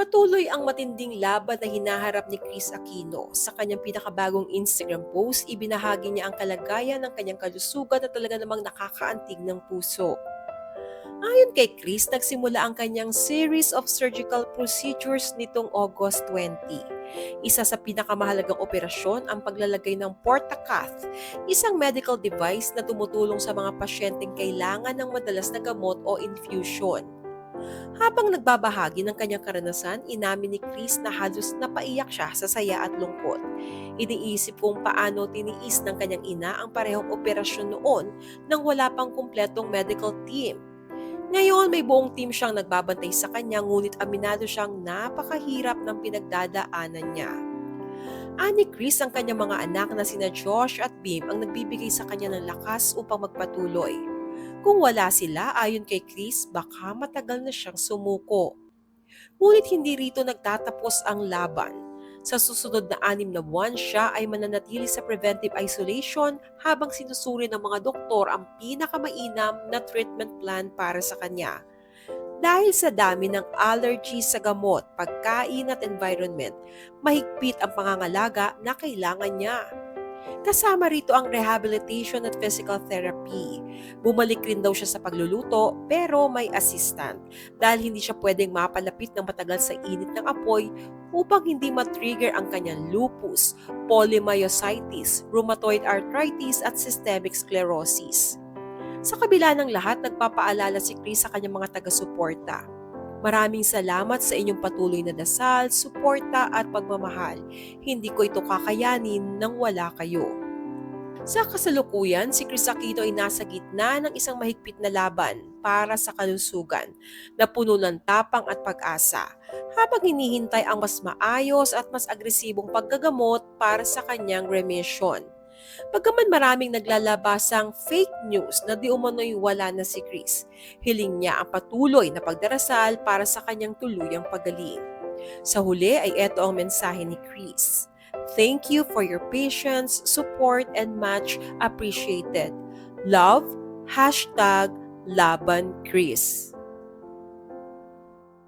Patuloy ang matinding laban na hinaharap ni Chris Aquino. Sa kanyang pinakabagong Instagram post, ibinahagi niya ang kalagayan ng kanyang kalusugan na talaga namang nakakaantig ng puso. Ayon kay Chris, nagsimula ang kanyang series of surgical procedures nitong August 20. Isa sa pinakamahalagang operasyon ang paglalagay ng Portacath, isang medical device na tumutulong sa mga pasyenteng kailangan ng madalas na gamot o infusion. Habang nagbabahagi ng kanyang karanasan, inamin ni Chris na halos napaiyak siya sa saya at lungkot. Iniisip kung paano tiniis ng kanyang ina ang parehong operasyon noon nang wala pang kumpletong medical team. Ngayon, may buong team siyang nagbabantay sa kanya ngunit aminado siyang napakahirap ng pinagdadaanan niya. Ani Chris ang kanyang mga anak na sina Josh at Bim ang nagbibigay sa kanya ng lakas upang magpatuloy. Kung wala sila, ayon kay Chris, baka matagal na siyang sumuko. Ngunit hindi rito nagtatapos ang laban. Sa susunod na anim na buwan, siya ay mananatili sa preventive isolation habang sinusuri ng mga doktor ang pinakamainam na treatment plan para sa kanya. Dahil sa dami ng allergies sa gamot, pagkain at environment, mahigpit ang pangangalaga na kailangan niya. Kasama rito ang rehabilitation at physical therapy. Bumalik rin daw siya sa pagluluto pero may assistant dahil hindi siya pwedeng mapalapit ng matagal sa init ng apoy upang hindi matrigger ang kanyang lupus, polymyositis, rheumatoid arthritis at systemic sclerosis. Sa kabila ng lahat, nagpapaalala si Chris sa kanyang mga taga-suporta. Maraming salamat sa inyong patuloy na dasal, suporta at pagmamahal. Hindi ko ito kakayanin nang wala kayo. Sa kasalukuyan, si Chris Aquino ay nasa gitna ng isang mahigpit na laban para sa kalusugan na puno ng tapang at pag-asa habang hinihintay ang mas maayos at mas agresibong paggagamot para sa kanyang remission. Pagkaman maraming naglalabasang fake news na di umano'y wala na si Chris, hiling niya ang patuloy na pagdarasal para sa kanyang tuluyang pagaling. Sa huli ay eto ang mensahe ni Chris. Thank you for your patience, support, and much appreciated. Love, hashtag Laban Chris.